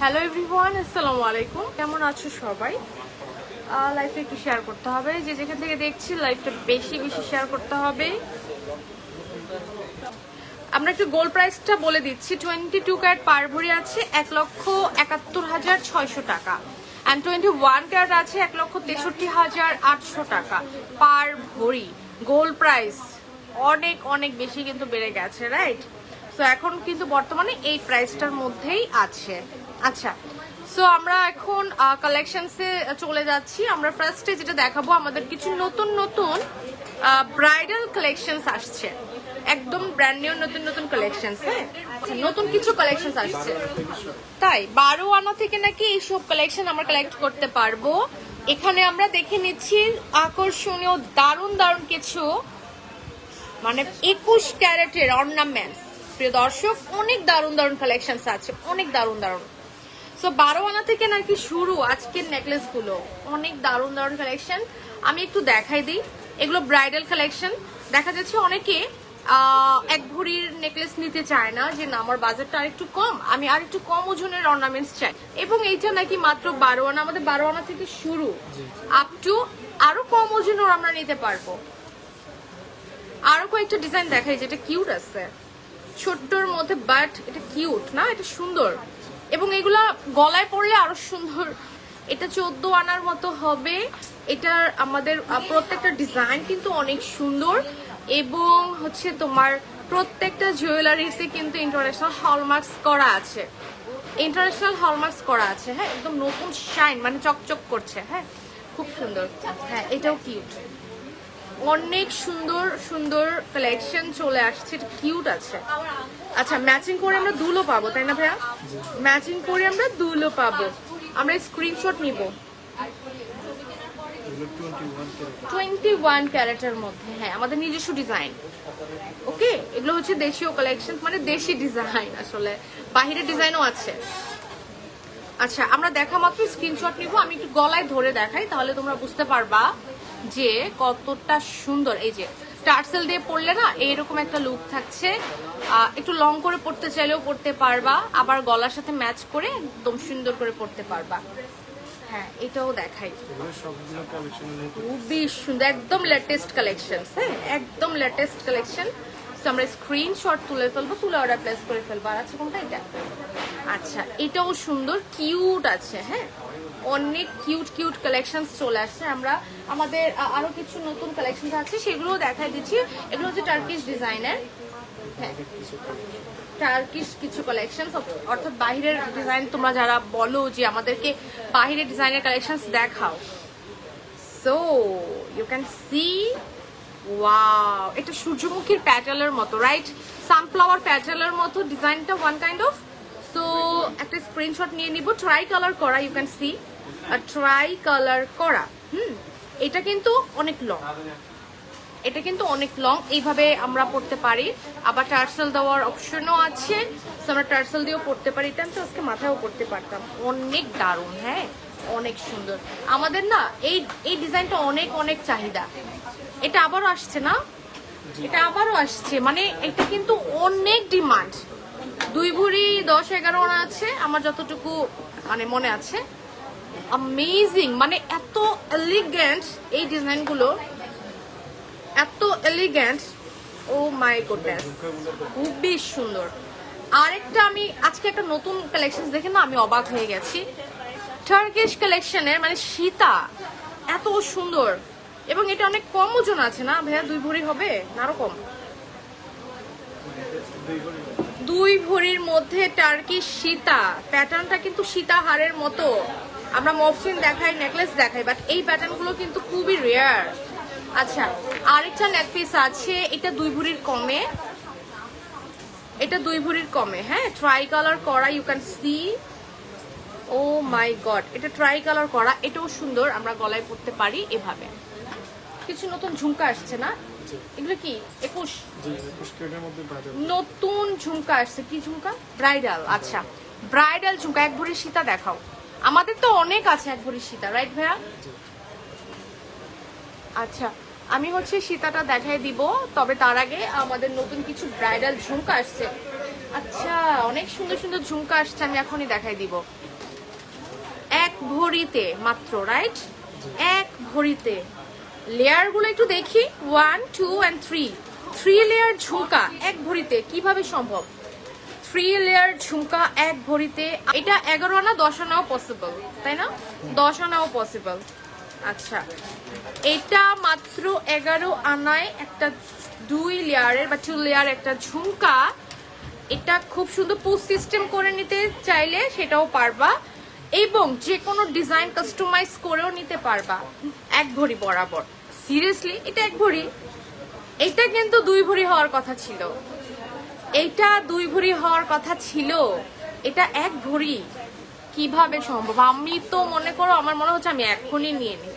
Hello everyone আসসালামু আলাইকুম। কেমন আছো সবাই? লাইফে একটু শেয়ার করতে হবে। যে যেখান থেকে দেখছি লাইফটা বেশি বেশি শেয়ার করতে হবে। আমরা একটু গোল্ড প্রাইসটা বলে দিচ্ছি। টোয়েন্টি টু ক্যারেট পার ভরি আছে এক লক্ষ একাত্তর হাজার ছয়শো টাকা। অ্যান্ড টোয়েন্টি ওয়ান ক্যারেট আছে এক লক্ষ তেষট্টি হাজার আটশো টাকা পার ভরি। গোল্ড প্রাইস অনেক অনেক বেশি কিন্তু বেড়ে গেছে রাইট সো এখন কিন্তু বর্তমানে এই প্রাইসটার মধ্যেই আছে। আচ্ছা। সো আমরা এখন কালেকশনসে চলে যাচ্ছি। আমরা ফার্স্টে যেটা দেখাবো আমাদের কিছু নতুন নতুন ব্রাইডাল কালেকশনস আসছে। একদম ব্র্যান্ড নিউ নতুন নতুন কালেকশনস হ্যাঁ? আচ্ছা, নতুন কিছু কালেকশনস আসছে। তাই বারো আনা থেকে নাকি এইসব কালেকশন আমরা কালেক্ট করতে পারব। এখানে আমরা দেখে নিচ্ছি আকর্ষণীয় দারুণ দারুণ কিছু মানে একুশ ক্যারেটের অর্নামেন্টস প্রিয় দর্শক অনেক দারুণ দারুণ কালেকশনস আছে। অনেক দারুণ দারুণ। সো বারো আনা থেকে নাকি শুরু আজকের নেকলেসগুলো। অনেক দারুণ দারুণ কালেকশন আমি একটু দেখাই দিই। এগুলো ব্রাইডাল কালেকশন দেখা যাচ্ছে অনেকে এক ভরির নেকলেস নিতে চায় না যে না আমার বাজারটা আরেকটু কম আমি আর একটু কম ওজনের অর্নামেন্টস চাই। এবং এইটা নাকি মাত্র বারো আনা আমাদের বারো আনা থেকে শুরু। আপ টু আরও কম ওজনের আমরা নিতে পারব। আরও কয়েকটা ডিজাইন দেখাই যেটা কিউট আছে। ছোট্টর মধ্যে বাট এটা কিউট না এটা সুন্দর। এবং এগুলা গলায় পরলে আরও সুন্দর। এটা চোদ্দ আনার মতো হবে। এটার আমাদের প্রত্যেকটা ডিজাইন কিন্তু অনেক সুন্দর। এবং হচ্ছে তোমার প্রত্যেকটা জুয়েলারিতে কিন্তু ইন্টারন্যাশনাল হলমার্কস করা আছে। ইন্টারন্যাশনাল হলমার্কস করা আছে হ্যাঁ? একদম নতুন শাইন মানে চকচক করছে হ্যাঁ? খুব সুন্দর। হ্যাঁ এটাও কিউট অনেক সুন্দর সুন্দর কালেকশন চলে আসছে। কিউট আছে। আচ্ছা ম্যাচিং করে আমরা দুলো পাবো, তাই না ভাইয়া? ম্যাচিং করে আমরা দুলো পাবো। আমরা স্ক্রিনশট নিব। টোয়েন্টি ওয়ান ক্যারেটের মধ্যে হ্যাঁ আমাদের নিজস্ব ডিজাইন ওকে এগুলো হচ্ছে দেশীয় কালেকশন মানে দেশি ডিজাইন আসলে। বাহিরের ডিজাইনও আছে। আচ্ছা আমরা দেখা মাত্র স্ক্রিনশট নিব। আমি একটু গলায় ধরে দেখাই, তাহলে তোমরা বুঝতে পারবা। যে কতটা সুন্দর। এই যে টার্সেল দিয়ে পরলে না এইরকম একটা লুক থাকছে। একটু লং করে পড়তে চাইলেও পড়তে পারবা আবার গলার সাথে ম্যাচ করে একদম সুন্দর করে পড়তে পারবা। হ্যাঁ এটাও দেখাই। খুবই সুন্দর একদম লেটেস্ট কালেকশন হ্যাঁ একদম লেটেস্ট কালেকশন আমরা স্ক্রিনশট তুলে ফেলব তুলে অর্ডার প্লেস করে ফেলব। আর আছে কোনটা? এটা। আচ্ছা এটাও সুন্দর কিউট আছে হ্যাঁ। অনেক কিউট কিউট কালেকশন চলে আসছে। আমরা আমাদের আ- আরও কিছু নতুন কালেকশন আছে সেগুলো দেখাই দিচ্ছি। এগুলো হচ্ছে টার্কিশ ডিজাইনের টার্কিশ কিছু কালেকশন অর্থাৎ বাহিরের ডিজাইন তোমরা যারা বলো যে আমাদেরকে বাহিরের ডিজাইনের কালেকশন দেখাও। So you can see wow এটা সূর্যমুখীর প্যাটেলের মতো রাইট সানফ্লাওয়ার প্যাটেলের মতো ডিজাইনটা ওয়ান কাইন্ড অফ সো একটা স্ক্রিনশট নিয়ে নিব। ট্রাই কালার করা you can see try colour করা। হুম, এটা কিন্তু অনেক লং এটা কিন্তু অনেক লং এইভাবে আমরা পড়তে পারি। আবার টার্সেল দেওয়ার অপশনও আছে। আমরা টার্সেল দিয়েও পড়তে পারি। এটা আমি তো আজকে মাথায়ও পড়তে পারতাম। অনেক দারুণ হ্যাঁ? অনেক সুন্দর। আমাদের না, এই এই ডিজাইনটা অনেক অনেক চাহিদা। এটা আবারও আসছে না? এটা আবারও আসছে। মানে এটা কিন্তু অনেক ডিমান্ড দুই ভরি দশ, এগারো আছে, আমার যতটুকু মানে মনে আছে। অ্যামেজিং মানে এত এলিগেন্ট এই ডিজাইনগুলো। এত এলিগ্যান্ট ও মাই গুডনেস খুবই সুন্দর। আরেকটা আমি, আজকে একটা নতুন কালেকশন দেখে না আমি অবাক হয়ে গেছি। টার্কিশ কালেকশনের মানে সীতা, এত সুন্দর। এবং এটা অনেক কম ওজন আছে না? ভাইয়া, দুই ভরি হবে? না আরও কম? দুই ভরির মধ্যে টার্কি সীতা। প্যাটার্নটা কিন্তু সীতাহারের মতো। আমরা মফসিন দেখাই, নেকলেস দেখাই বাট এই প্যাটার্নগুলো কিন্তু খুবই রেয়ার আচ্ছা আরেকটা নেকলেস আছে, এটা দুই ভরির কমে। এটা দুই ভরির কমে হ্যাঁ? ট্রাই কালার করা you can see oh my God এটা ট্রাই কালার করা, এটাও সুন্দর, আমরা গলায় পরতে পারি এভাবে। কিছু নতুন ঝুমকা আসছে না? এগুলো কি? একুশ? নতুন ঝুমকা আসছে। কি ঝুমকা? ব্রাইডাল আচ্ছা। ব্রাইডাল ঝুমকা এক ভরি সীতা দেখাও। আমাদের তো অনেক আছে এক ভরি সীতা রাইট ভাইয়া? আচ্ছা আমি হচ্ছে সীতাটা দেখাই দিব তবে তার আগে আমাদের নতুন কিছু ব্রাইডাল ঝুমকা আসছে। আচ্ছা অনেক সুন্দর সুন্দর ঝুমকা আসছে আমি এখনই দেখাই দিব। এক ভরিতে মাত্র রাইট এক ভরিতে। লেয়ারগুলো একটু দেখি। One two and three three layer ঝুঁকা এক ভরিতে কীভাবে সম্ভব? থ্রি লেয়ার ঝুমকা এক ভরিতে এটা এগারো আনা, দশ আনাও পসিবল তাই না? দশ আনাও পসিবল আচ্ছা এটা মাত্র এগারো আনায় একটা দুই লেয়ারের বা টু লেয়ার একটা ঝুমকা, এটা খুব সুন্দর পুশ সিস্টেম করে নিতে চাইলে সেটাও পারবা এবং যে কোনো ডিজাইন কাস্টমাইজ করেও নিতে পারবা, এক ভরি বরাবর। সিরিয়াসলি, এটা এক ভরি। এটা কিন্তু দুই ভরি হওয়ার কথা ছিল। এইটা দুই ভরি হওয়ার কথা ছিল। এটা এক ভরি। কীভাবে সম্ভব? আমি তো মনে করো, আমার মনে হচ্ছে আমি এখনই নিয়ে নিই।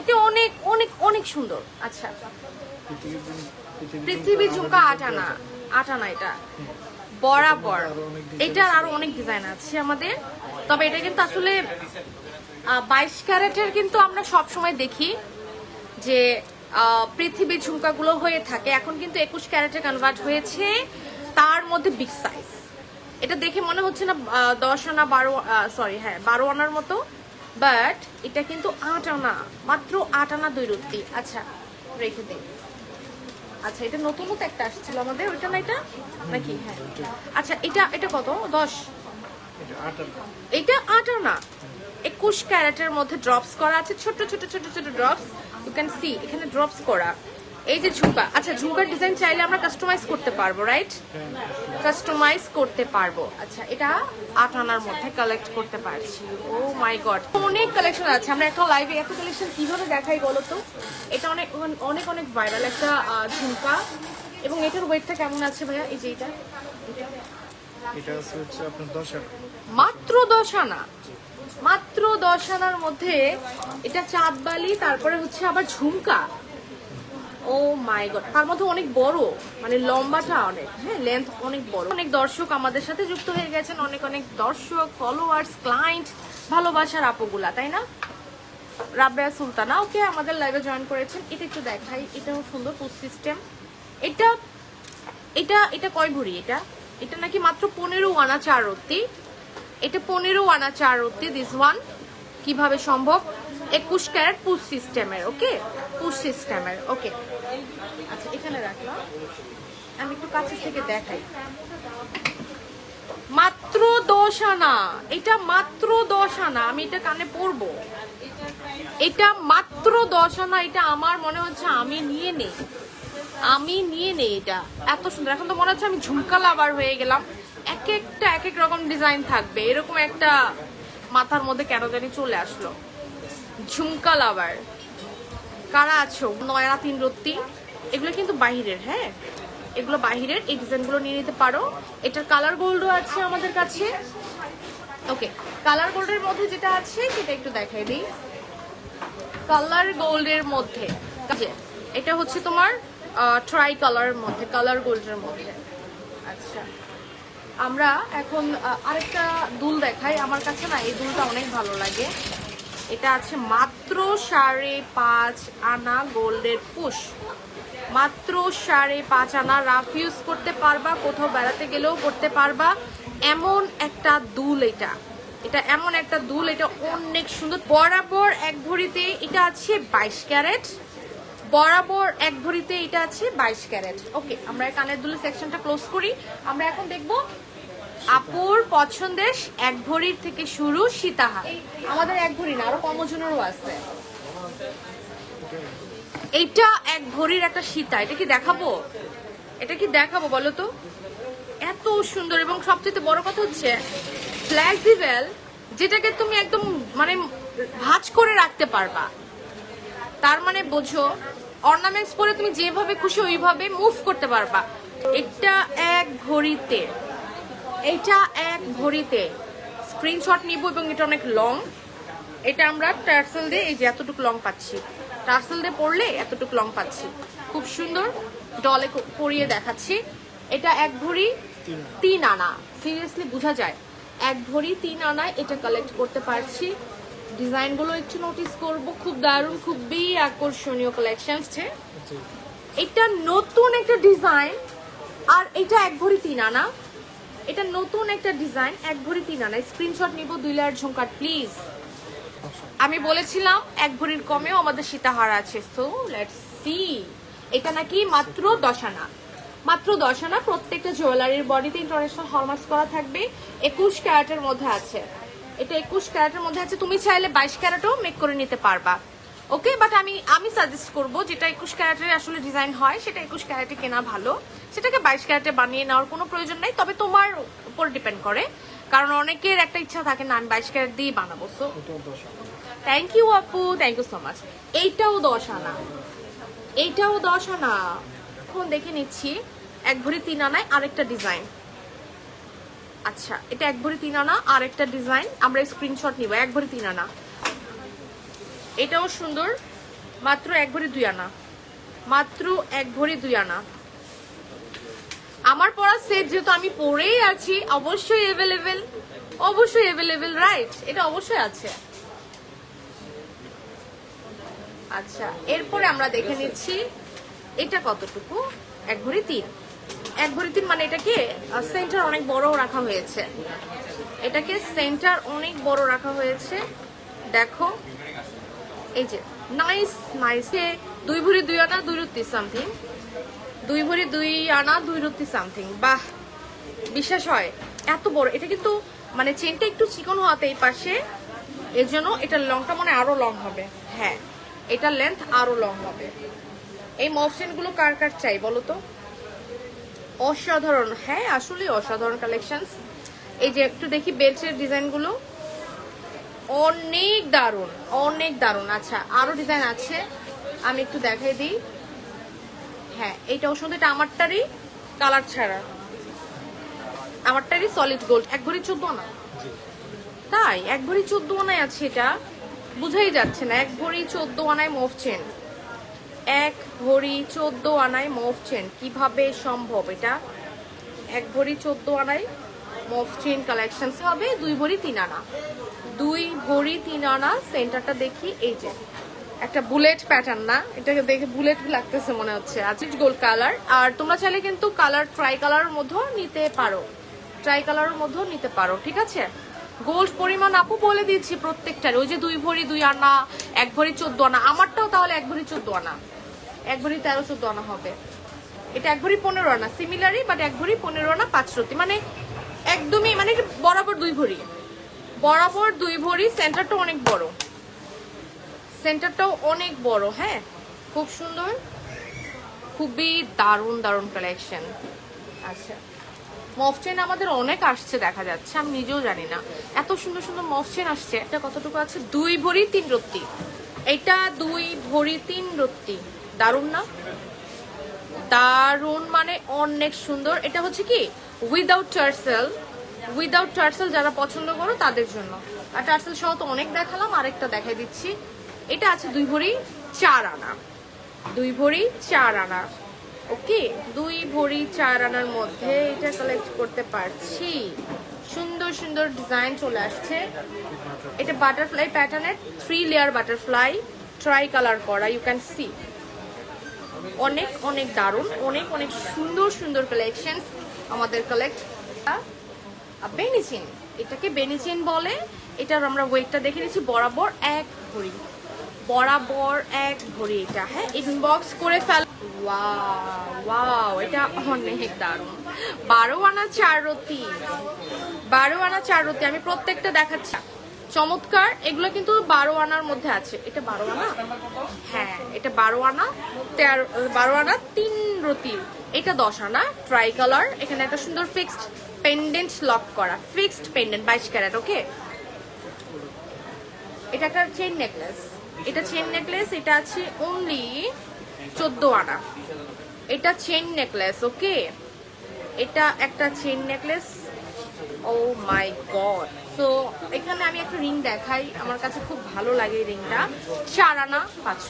এটা অনেক অনেক অনেক সুন্দর। আচ্ছা। পৃথিবী ঝুমকা আট আনা আট আনা এটা। বরাবর। এটার আরও অনেক ডিজাইন আছে আমাদের। তবে এটা কিন্তু আসলে বাইশ ক্যারেটের কিন্তু আমরা সব সময় দেখি। যে পৃথিবী ঝুমকাগুলো হয়ে থাকে, এখন কিন্তু একুশ ক্যারেটে কনভার্ট হয়েছে, তার মধ্যে বিগ সাইজ এটা দেখে মনে হচ্ছে না দশ আনা বারো সরি হ্যাঁ বারো আনার মতো বাট এটা কিন্তু আট আনা, মাত্র আট আনা দুই রুটি। আচ্ছা রেখে দিই। আচ্ছা এটা নতুনও তো একটা আসছিল আমাদের, ওইটা না এটা? নাকি? হ্যাঁ। আচ্ছা এটা এটা কত? দশ। এটা আট আনা। একুশ ক্যারেটের মধ্যে ড্রপস করা আছে ছোট ছোট ছোট ছোট ড্রপস ইউ ক্যান সি এখানে ড্রপস করা। এই যে ঝুমকা আচ্ছা ঝুমকার ডিজাইন চাইলে আমরা কাস্টমাইজ করতে পারব রাইট কাস্টমাইজ করতে পারব। আচ্ছা এটা আট আনার মধ্যে কালেক্ট করতে পারছি। ও মাই গড অনেক কালেকশন আছে। আমরা একটা লাইভে এত কালেকশন কীভাবে দেখাই বলো তো? এটা অনেক অনেক অনেক ভাইরাল একটা ঝুমকা। এবং এটার ওয়েটটা কেমন আছে ভাইয়া? এই যে এটা। এটা হচ্ছে আপনার দশ আনা। মাত্র দশ আনা? মাত্র দশ আনার মধ্যে এটা চাঁদবালি তারপরে হচ্ছে আবার ঝুমকা। ও মাই গড, তার মধ্যে অনেক বড় মানে লম্বাটা অনেক হ্যাঁ লেন্থ অনেক বড়। অনেক দর্শক আমাদের সাথে যুক্ত হয়ে গেছেন, অনেক অনেক দর্শক ফলোয়ার্স ক্লায়েন্ট ভালোবাসার আপুগুলা, তাই না? রাবেয়া সুলতানা, ওকে আমাদের লাইভে জয়েন করেছেন। এটা একটু দেখাই, এটাও সুন্দর পুশ সিস্টেম এটা এটা এটা কয় ভরি এটা? এটা নাকি মাত্র পনেরো আনা চার রত্তি এটা পনেরো আনা চার রত্তি দিস ওয়ান কীভাবে সম্ভব? একুশ ক্যারেট পুশ সিস্টেমের ওকে পুশ সিস্টেমের ওকে আচ্ছা এখানে রাখলাম। আমি একটু কাছে থেকে দেখাই। মাত্র দশ আনা, এটা মাত্র দশ আনা, আমি এটা কানে পরবো এটা মাত্র দশ আনা, এটা আমার মনে হচ্ছে আমি নিয়ে নেই। আমি নিয়ে নেই এটা। এত সুন্দর, এখন তো মনে হচ্ছে আমি ঝুমকা লাভার হয়ে গেলাম। এক একটা এক এক রকম ডিজাইন থাকবে। এরকম একটা মাথার মধ্যে কেন জানি চলে আসলো। ঝুমকা লাভার কারা আছো? নয়না তিন রত্তি এগুলো কিন্তু বাহিরের হ্যাঁ? এগুলো বাহিরের, এই ডিজাইনগুলো নিয়ে নিতে পারো। এটার কালার গোল্ডও আছে আমাদের কাছে। ওকে কালার গোল্ডের মধ্যে যেটা আছে, সেটা একটু দেখাই দিই। কালার গোল্ডের মধ্যে। এটা হচ্ছে তোমার ট্রাই কালারের মধ্যে কালার গোল্ডের মধ্যে। আচ্ছা। আমরা এখন আরেকটা দুল দেখাই। আমার কাছে না এই দুলটা অনেক ভালো লাগে। এটা আছে মাত্র সাড়ে পাঁচ আনা গোল্ডের পুশ। মাত্র সাড়ে পাঁচ আনা। রাফ ইউজ করতে পারবা, কোথাও বেড়াতে গেলেও করতে পারবা। এমন একটা দুল এটা। এটা এমন একটা দুল, এটা অনেক সুন্দর। বরাবর এক ভরিতে এটা আছে বাইশ ক্যারেট। বরাবর এক ভরিতে এটা আছে বাইশ ক্যারেট। ওকে আমরা কানের দুলের সেকশনটা ক্লোজ করি। আমরা এখন দেখব আপুর পছন্দের এক ভরির থেকে শুরু সীতাহার। আমাদের এক ভরি না আরও কম ওজনেরও আছে। এইটা এক ভরির একটা সীতা এটা কি দেখাবো? এটা কি দেখাবো বলো তো? এত সুন্দর এবং সবচেয়ে বড় কথা হচ্ছে ফ্ল্যাক্সিবল যেটাকে তুমি একদম মানে ভাজ করে রাখতে পারবা। তার মানে বোঝো অর্নামেন্টস পরে তুমি যেভাবে খুশি ওইভাবে মুভ করতে পারবা। এটা এক ঘড়িতে। এটা এক ঘড়িতে। স্ক্রিনশট নিব এবং এটা অনেক লং এটা আমরা টার্সেল দিয়ে এই যে এতটুকু লং পাচ্ছি। টার্সেল দিয়ে পড়লে এতটুকু লং পাচ্ছি। খুব সুন্দর। ডলে পরিয়ে দেখাচ্ছি। এটা এক ভরি তিন আনা। সিরিয়াসলি বোঝা যায়। এক ভরি তিন আনায় এটা কালেক্ট করতে পারছি। ডিজাইনগুলো একটু নোটিস করব। খুব দারুণ খুবই আকর্ষণীয় কালেকশন এটা নতুন একটা ডিজাইন আর এটা এক ভরি তিন আনা। এটা নতুন একটা ডিজাইন এক ভরি তিন আনা। স্ক্রিনশট নিব দুই লাইট ঝুমকার প্লিজ আমি বলেছিলাম এক ভরির কমেও আমাদের সীতাহার আছে। সো লেটস সি এটা নাকি মাত্র দশ আনা। মাত্র দশ আনা প্রত্যেকটা জুয়েলারির বডিতে ইন্টারন্যাশনাল হলমার্কস করা থাকবে। একুশ ক্যারেটের মধ্যে আছে। এটা একুশ ক্যারেটের মধ্যে আছে। তুমি চাইলে বাইশ ক্যারেটও মেক করে নিতে পারবা। ওকে বাট আমি আমি সাজেস্ট করব, যেটা একুশ ক্যারেটের আসলে ডিজাইন হয়, সেটা একুশ ক্যারেটে কেনা ভালো। সেটাকে বাইশ ক্যারেটে বানিয়ে নেওয়ার কোনো প্রয়োজন নাই। তবে তোমার উপর ডিপেন্ড করে। কারণ অনেকের একটা ইচ্ছা থাকে না, আমি বাইশ ক্যারেট দিয়ে বানাবো। সো থ্যাংক ইউ আপু থ্যাংক ইউ সো মাচ এইটাও দশ আনা। এইটাও দশ আনা। এখন দেখে নিচ্ছি। এক ভরি তিন আনায় আরেকটা ডিজাইন আচ্ছা এটা এক ভরি তিন আনা আর একটা ডিজাইন আমরা স্ক্রিনশট নিব, এক ভরি তিন আনা। এটাও সুন্দর, মাত্র এক ভরি দুই আনা। মাত্র এক ভরি দুই আনা। আমার পড়া সেট যেহেতু আমি পরেই আছি, অবশ্যই অ্যাভেলেবেল অবশ্যই অ্যাভেলেবেল রাইট এটা অবশ্যই আছে। আচ্ছা এরপরে আমরা দেখে নিচ্ছি, এটা কতটুকু? এক ভরি তিন। এক ভরি তিন মানে এটাকে সেন্টার অনেক বড় রাখা হয়েছে। এটাকে সেন্টার অনেক বড় রাখা হয়েছে। দেখো, এই যে নাইস নাইসে দুই ভরি দুই আনা, দুই রুটি সামথিং দুই ভরি দুই আনা, দুই রুটি সামথিং বাহ, বিশ্বাস হয়, এত বড়। এটা কিন্তু মানে চেনটা একটু চিকন হওয়াতে এই পাশে, এর জন্য এটার লংটা মানে আরও লং হবে। হ্যাঁ এটার লেন্থ আরও লং হবে। এই মফ চেনগুলো কার কার চাই বলো তো? অসাধারণ হ্যাঁ আসলে অসাধারণ কালেকশনস এই যে একটু দেখি বেল্টের ডিজাইনগুলো অনেক দারুণ অনেক দারুণ। আচ্ছা আরও ডিজাইন আছে, আমি একটু দেখাই দিই। হ্যাঁ এইটা ওর এটা আমারটারই কালার ছাড়া। আমারটারই সলিড গোল্ড এক ভরি চোদ্দ না তাই, এক ভরি চোদ্দ আনায় আছে এটা। বুঝাই যাচ্ছে না, এক ভরি চোদ্দ আনায় মফ চেন এক ভরি চোদ্দ আনায় মফ চেন। কীভাবে সম্ভব এটা? এক ভরি চোদ্দ আনায় মফ চেন কালেকশন হবে, দুই ভরি তিন আনা। দুই ভরি তিন আনা সেন্টারটা দেখি, এই যে। একটা বুলেট প্যাটার্ন না, এটাকে দেখে বুলেট লাগতেছে মনে হচ্ছে। আজ গোল্ড কালার আর তোমরা চাইলে কিন্তু কালার ট্রাই কালারের মধ্যেও নিতে পারো। ট্রাই কালারের মধ্যেও নিতে পারো, ঠিক আছে? গোল্ড পরিমাণ আপু বলে দিচ্ছি প্রত্যেকটার। ওই যে দুই ভরি দুই আনা, এক ভরি চোদ্দ আনা। আমারটাও তাহলে এক ভরি চোদ্দ আনা। এক ভরি তেরো চোদ্দ আনা হবে। এটা এক ভরি পনেরো আনা। সিমিলারই বাট এক ভরি পনেরো আনা পাঁচ রতি। মানে একদমই মানে বরাবর দুই ভরি। বরাবর দুই ভরি সেন্টারটা অনেক বড়। সেন্টারটাও অনেক বড় হ্যাঁ? খুব সুন্দর। খুবই দারুণ দারুণ কালেকশন আচ্ছা। মফ চেন আমাদের অনেক আসছে, দেখা যাচ্ছে, আমি নিজেও জানি না। এত সুন্দর সুন্দর মফ চেন আসছে এটা কতটুকু আছে? দুই ভরি, তিন রত্তি। এটা দুই ভরি, তিন রত্তি। দারুণ না? দারুণ মানে অনেক সুন্দর। এটা হচ্ছে কি? উইদাউট টার্সেল উইদাউট টার্সেল যারা পছন্দ করো তাদের জন্য। আর টার্সেল সহ তো অনেক দেখালাম, আরেকটা দেখাই দিচ্ছি। এটা আছে দুই ভরি, চার আনা। দুই ভরি, চার আনা। ওকে, দুই ভরি চার আনার মধ্যে এটা কালেক্ট করতে পারছি। সুন্দর সুন্দর ডিজাইন চলে আসছে। এটা বাটারফ্লাই প্যাটার্নের three layer butterfly try colour করা ইউ ক্যান সি অনেক অনেক দারুণ, অনেক অনেক সুন্দর সুন্দর কালেকশন আমাদের কালেক্ট বেনিচিন এটাকে বেনিচিন বলে। এটার আমরা ওয়েটটা দেখে নিচ্ছি বরাবর এক ভরি। বরাবর এক ভরি এটা হ্যাঁ? ইনবক্স করে ফেল ওয়াও এটা অনেক দারুণ। বারো আনা চার রতি। বারো আনা চার রতি, আমি প্রত্যেকটা দেখাচ্ছি। চমৎকার, এগুলো কিন্তু বারো আনার মধ্যে আছে। এটা বারো আনা? হ্যাঁ এটা বারো আনা, তেরো, বারো আনা, তিন রতি। এটা দশ আনা ট্রাই কালার এখানে একটা সুন্দর ফিক্সড পেন্ডেন্ট লক করা। ফিক্সড পেন্ডেন্ট বাইশ ক্যারেট ওকে এটা একটা চেন নেকলেস এটা চেন নেকলেস এটা আছে অনলি চোদ্দ আনা। এটা চেন নেকলেস ওকে এটা একটা chain necklace oh my god তো এখানে আমি একটা রিং দেখাই। আমার কাছে খুব ভালো লাগে এই রিংটা চার আনা, পাঁচ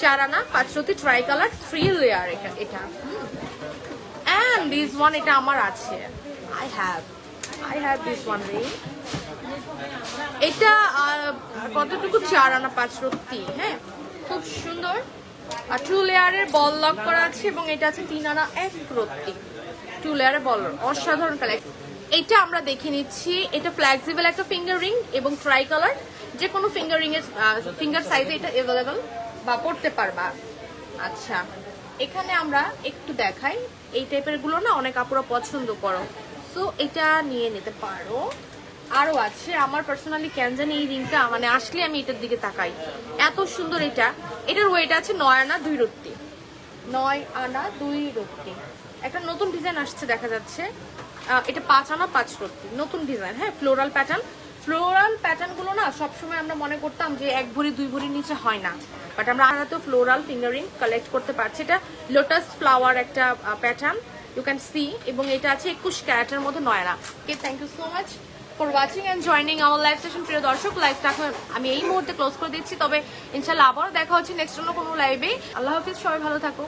চার আনা, পাঁচ ট্রাই কালার থ্রি লেয়ার এটা। অ্যান্ড দিস ওয়ান এটা আমার আছে। I have I have this one ring এটা কতটুকু? চার আনা পাঁচ রত্তি হ্যাঁ? খুব সুন্দর। আর টু লেয়ারের বল লক করা আছে এবং এটা আছে তিন আনা এক রত্তি। টু লেয়ারের বল অসাধারণ কালেকশন এটা আমরা দেখে নিচ্ছি। এটা ফ্লেক্সিবল একটা ফিঙ্গার রিং এবং ট্রাই কালার যে কোনো ফিঙ্গারিং এর ফিঙ্গার সাইজে এটা অ্যাভেলেবল বা পড়তে পারবা। আচ্ছা এখানে আমরা একটু দেখাই। এই টাইপেরগুলো না অনেক আপুরা পছন্দ করো। সো এটা নিয়ে নিতে পারো। আরও আছে। আমার পার্সোনালি কেন জানি এই রিংটা মানে আসলে আমি এটার দিকে তাকাই। এত সুন্দর এটা। এটার ওয়েট আছে নয় আনা দুই রত্তি নয় আনা দুই রত্তি একটা নতুন ডিজাইন আসছে, দেখা যাচ্ছে। এটা পাঁচ আনা পাঁচ রত্তি নতুন ডিজাইন হ্যাঁ ফ্লোরাল প্যাটার্ন ফ্লোরাল প্যাটার্নগুলো না সবসময় আমরা মনে করতাম যে এক ভরি, দুই ভরির নিচে হয় না। বাট আমরা আলাদা ফ্লোরাল ফিঙ্গারিং কালেক্ট করতে পারছি। এটা লোটাস ফ্লাওয়ার একটা প্যাটার্ন ইউ ক্যান সি এবং এটা আছে একুশ ক্যারেটের মধ্যে Nayna okay thank you so much for watching and joining আমার লাইভ সেশন প্রিয় দর্শক লাইভটা এখন আমি এই মুহূর্তে ক্লোজ করে দিচ্ছি। তবে ইনশাল্লাহ আবারও দেখা হচ্ছে নেক্সট অন্য কোনো লাইভে আল্লাহ হাফিজ, সবাই ভালো থাকো।